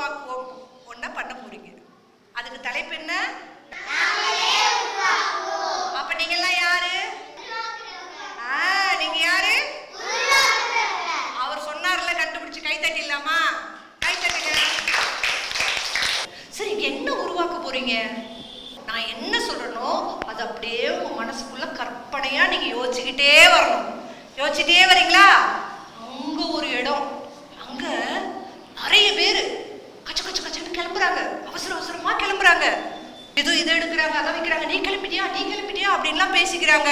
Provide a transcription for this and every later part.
உருவாக்குவோம் ஒன்ன பண்ண போறீங்க. அதுக்கு தலைப்பு என்ன? அப்ப நீங்க எல்லாம் யாரு? ஆ, நீங்க யாரு? அவர் சொன்னார்ல கண்டுபிடிச்சு கை தட்டிடலாமா? கை தட்டுங்க. சரி என்ன உருவாக்க போறீங்க? நான் என்ன சொல்லணும் அது அப்படியே உங்க மனசுக்குள்ள கற்பனையா நீங்க யோசிச்சுக்கிட்டே வரணும். யோசிச்சுட்டே வரீங்களா அங்க ஒரு இடம் அங்க நிறைய பேர் கச்ச கச்ச கச்சன்னு கிளம்புறாங்க அவசர அவசரமா கிளம்புறாங்க. இது இதை எடுக்கிறாங்க அதை வைக்கிறாங்க. நீ கிளம்பிட்டியா நீ கிளம்பிட்டியா அப்படின்லாம் பேசிக்கிறாங்க.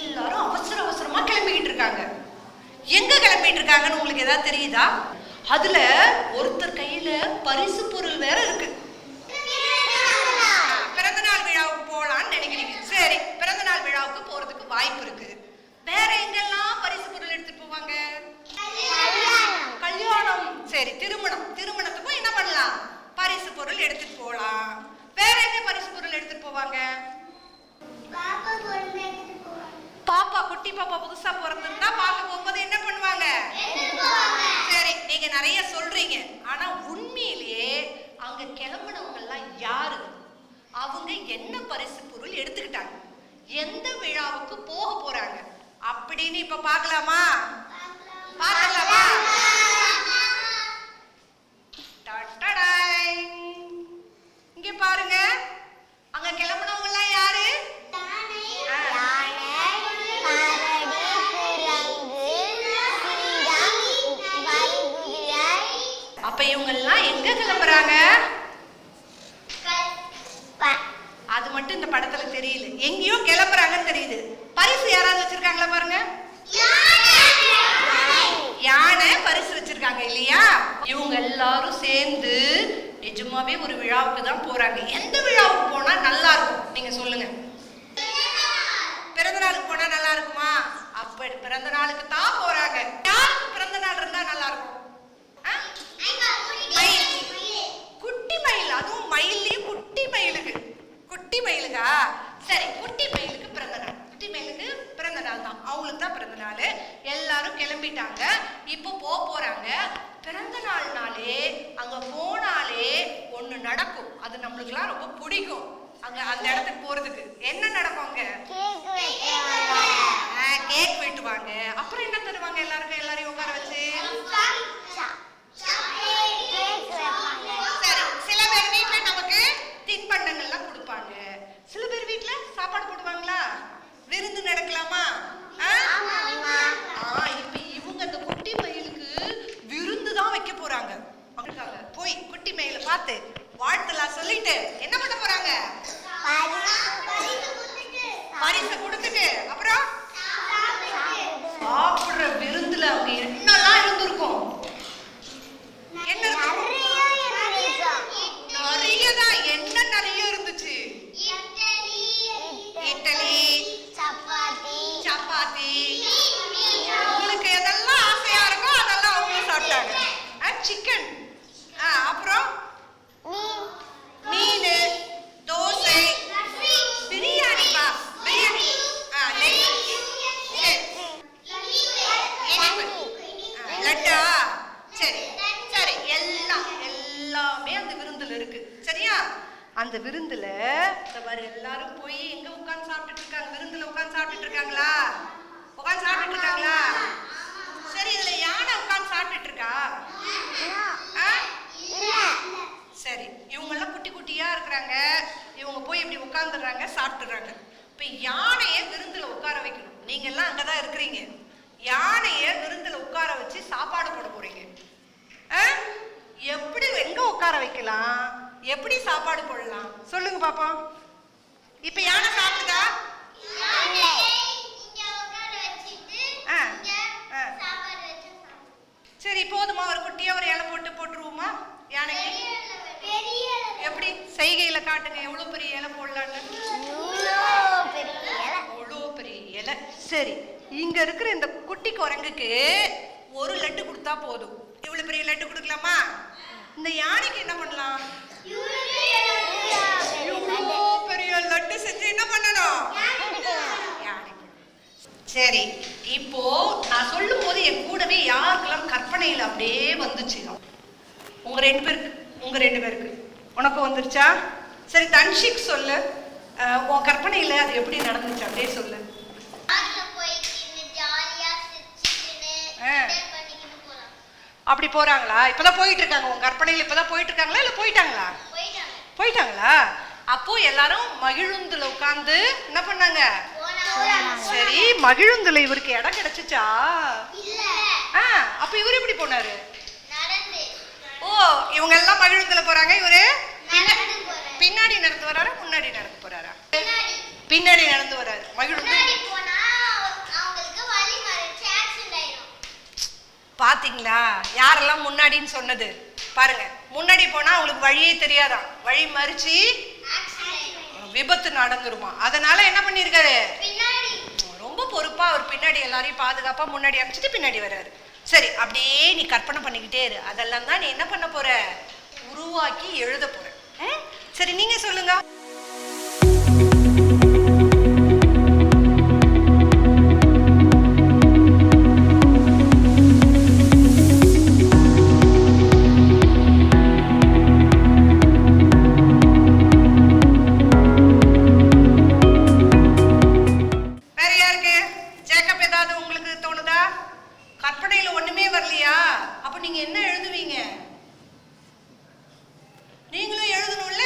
எல்லாரும் அவசர அவசரமா கிளம்பிக்கிட்டு இருக்காங்க. எங்க கிளம்பிட்டு இருக்காங்கன்னு உங்களுக்கு ஏதாவது தெரியுதா? அதுல ஒருத்தர் கையில பரிசு பொருள் வேற இருக்கு. பிறந்த நாள் விழாவுக்கு போலாம்னு நினைக்கிறீங்க. சரி பிறந்த நாள் விழாவுக்கு போறதுக்கு வாய்ப்பு இருக்கு. வேற எங்கெல்லாம் பரிசு பொருள் எடுத்துட்டு போவாங்க கல்யாணம் சரி திருமணம் திருமணத்துக்கும் என்ன பண்ணலாம் பரிசு பொருள் எடுத்துட்டு போலாம் வேற எங்க பரிசு பொருள் எடுத்துட்டு போவாங்க பாப்பா குட்டி பாப்பா புதுசா பிறந்திருந்தா பார்க்க போகும்போது என்ன பண்ணுவாங்க சரி நீங்க நிறைய சொல்றீங்க ஆனா உண்மையிலேயே அங்க கிளம்புனவங்க எல்லாம் யாரு? அவங்க என்ன பரிசு பொருள் எடுத்துக்கிட்டாங்க? எந்த விழாவுக்கு போக போறாங்க? அப்படின்னு இப்ப பாக்கலாமா பார்க்கலாமா டட்டடாய். இங்க பாருங்க அங்க கிளம்புனவங்க எல்லாம் யாரு அப்ப இவங்க எல்லாம் எங்க கிளம்புறாங்க அது மட்டும் இந்த படத்துல தெரியல. எங்கேயோ கிளம்புறாங்கன்னு தெரியுது. பரிசு யாராவது வச்சிருக்காங்களா பாருங்க? யானை பரிசு வச்சிருக்காங்க இல்லையா? இவங்க எல்லாரும் சேர்ந்து நிஜமாவே ஒரு விழாவுக்கு தான் போறாங்க. எந்த விழாவுக்கு போனா நல்லா இருக்கும்? நீங்க சொல்லுங்க. பிறந்த நாளுக்கு போனா நல்லா இருக்குமா? அப்ப பிறந்த நாளுக்கு தான் போறாங்க யாருக்கு பிறந்த நாள் இருந்தா நல்லா இருக்கும் ஆ? குட்டி மயில் அதுவும் மயிலையும் குட்டி மயிலுக்கு குட்டி மயிலுக்கா சரி குட்டி மயிலுக்கு பிறந்த நாள் குட்டி மயிலுக்கு பிறந்த நாள் தான் அவங்களுக்கு எல்லாரும் கிளம்பிட்டாங்க. இப்போ போக போறாங்க. பிறந்த நாள்னாலே அங்க போனாலே ஒண்ணு நடக்கும். அது நம்மளுக்குலாம் ரொம்ப பிடிக்கும். அங்க அந்த இடத்துக்கு போறதுக்கு. என்ன நடக்கும் அங்க? கேக் வெட்டுவாங்க. அப்புறம் என்ன தருவாங்க எல்லாருக்கும்? எல்லாரையும் உட்கார வச்சு சரி சில பேர் வீட்ல நமக்கு தின்பண்டங்கள்லாம் கொடுப்பாங்க சில பேர் வீட்ல சாப்பாடு போடுவாங்களா விருந்து நடக்கலாமா ஆ? ஆ, இப்ப இவங்க அந்த குட்டி மயிலுக்கு விருந்து தான் வைக்க போறாங்க அவங்களுக்காக போய் குட்டி மயிலை பார்த்து வாழ்த்துலாம் சொல்லிட்டு என்ன பண்ண போறாங்க? பரிசு கொடுத்துட்டு அப்புறம்? சாப்பிடுற விருந்துல அவங்க என்ன அந்த விருந்துல இந்த எல்லாரும் போய் எங்க உட்காந்து சாப்பிட்டுட்டு இருக்காங்க? விருந்துல உட்காந்து சாப்பிட்டுட்டு இருக்காங்களா? உட்காந்து சாப்பிட்டுட்டு இருக்காங்களா? சரி இதுல யானை உட்காந்து சாப்பிட்டுட்டு இருக்கா? சரி இவங்க எல்லாம் குட்டி குட்டியா இருக்கிறாங்க. இவங்க போய் இப்படி உட்கார்ந்துடுறாங்க சாப்பிட்டுறாங்க இப்ப யானையை விருந்துல உட்கார வைக்கணும்? நீங்க எல்லாம் அங்கதான் இருக்கிறீங்க. யானைய விருந்துல உட்கார வச்சு சாப்பாடு போட போறீங்க. ஆ? எப்படி எங்க உட்கார வைக்கலாம்? எப்படி சாப்பாடு போடலாம்? சொல்லுங்க பாப்போம் இப்ப யானை சாப்பிடுதா. சரி போதுமா ஒரு குட்டியா ஒரு இலை போட்டு போட்டுருவோமா? யானைக்கு? எப்படி? செய்கையில காட்டுங்க எவ்வளவு பெரிய இலை போடலான்னு. அவ்வளோ பெரிய இலை. சரி இங்க இருக்கிற இந்த குட்டி குரங்குக்கு ஒரு லட்டு கொடுத்தா போதும். இவ்வளவு பெரிய லட்டு கொடுக்கலாமா? இந்த யானைக்கு என்ன பண்ணலாம்? பெரிய லட்டு செஞ்சு என்ன பண்ணணும் சரி இப்போ நான் சொல்லும் போது என் கூடவே யாருக்கெல்லாம் கற்பனையில் அப்படியே வந்துச்சு? உங்க ரெண்டு பேருக்கு உங்க ரெண்டு பேருக்கு. உனக்கு வந்துருச்சா? சரி தன்ஷிக் சொல்லு. உன் கற்பனையில அது எப்படி நடந்துச்சு? அப்படியே சொல்லு. ஆ. அப்படி போறாங்களா இப்பதான் போயிட்டு இருக்காங்க உன் கற்பனையில இப்பதான் போயிட்டு இருக்காங்களா இல்ல போயிட்டாங்களா போயிட்டாங்க. போயிட்டாங்களா அப்போ எல்லாரும் மகிழுந்துல உட்கார்ந்து என்ன பண்ணாங்க. சரி மகிழுந்துல இவருக்கு இடம் கிடைச்சுச்சா. ஆ அப்ப இவரு எப்படி போனாரு. ஓ இவங்க எல்லாம் மகிழுந்துல போறாங்க இவரு. பின்னாடி நடந்து வராரா முன்னாடி நடந்து போறாரா பின்னாடி. பின்னாடி நடந்து வராரு மகிழுந்து முன்னாடி போனா அவங்களுக்கு வலி மறைச்சு accident ஆயிடும். பார்த்தீங்களா யாரெல்லாம் முன்னாடின்னு சொன்னது? பாருங்க. முன்னாடி போனால் அவங்களுக்கு வழியே தெரியாதான். வழி மறிச்சு விபத்து நடந்துருமா. அதனால என்ன பண்ணியிருக்காரு ரொம்ப பொறுப்பா அவர் பின்னாடி எல்லாரையும் பாதுகாப்பா முன்னாடி அனுப்பிச்சிட்டு பின்னாடி வர்றாரு. சரி அப்படியே நீ கற்பனை பண்ணிக்கிட்டே இரு. அதெல்லாம் தான் நீ என்ன பண்ண போற? உருவாக்கி எழுத போற. ம்? சரி நீங்க சொல்லுங்க. வரலையா? அப்ப நீங்க என்ன எழுதுவீங்க? நீங்களும் எழுதணும்ல?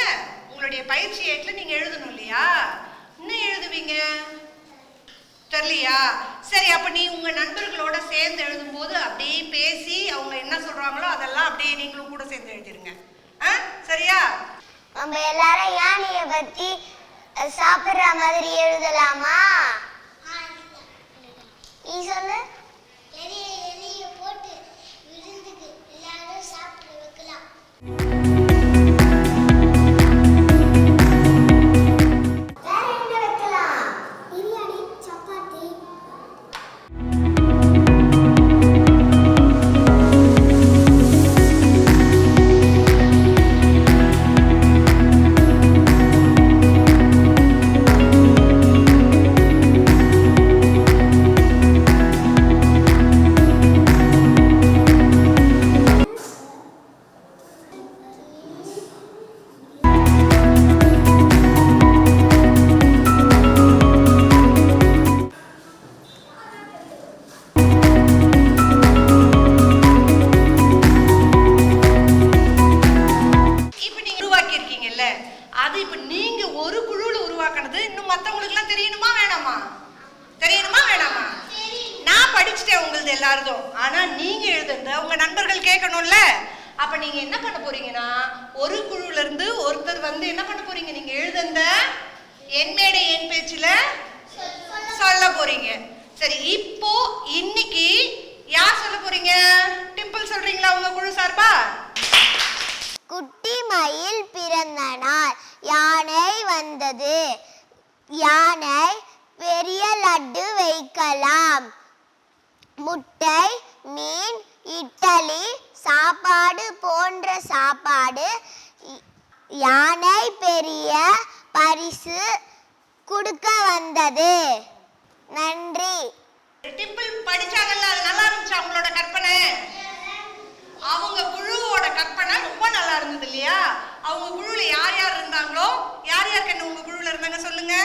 உங்களுடைய பயிற்சி ஏட்டில் நீங்க எழுதணும் இல்லையா? என்ன எழுதுவீங்க? தெரியலையா? சரி அப்ப நீ உங்க நண்பர்களோட சேர்ந்து எழுதும்போது அப்படியே பேசி அவங்க என்ன சொல்றாங்களோ அதெல்லாம் அப்படியே நீங்களும் கூட சேர்ந்து எழுதிருங்க. சரியா? நம்ம எல்லாரும் யானைய பத்தி சாப்பிடுற மாதிரி எழுதலாமா. நீ சொல்லு. பண்ணணும்ல? அப்ப நீங்க என்ன பண்ண போறீங்கன்னா ஒரு குழுல இருந்து ஒருத்தர் வந்து என்ன பண்ண போறீங்க? நீங்க எழுதுந்த என் மேடை என் பேச்சுல சொல்ல போறீங்க. சரி இப்போ இன்னைக்கு யார் சொல்ல போறீங்க? டிம்பிள் சொல்றீங்களா உங்க குழு சார்பா? குட்டி மயில் பிறந்த நாள். யானை வந்தது. யானை பெரிய லட்டு வைக்கலாம். முட்டை நீ சாப்பாடு போன்ற சாப்பாடு யானை பெரிய பரிசு கொடுக்க வந்தது. நன்றி. டிம்பிள் படிச்சாங்கல்ல நல்லா இருந்துச்சு அவங்களோட கற்பனை? அவங்க குழுவோட கற்பனை ரொம்ப நல்லா இருந்தது இல்லையா? அவங்க குழுல யார் யார் இருந்தாங்களோ யார் யார் கண்ணு உங்க குழுல இருந்தாங்க சொல்லுங்க.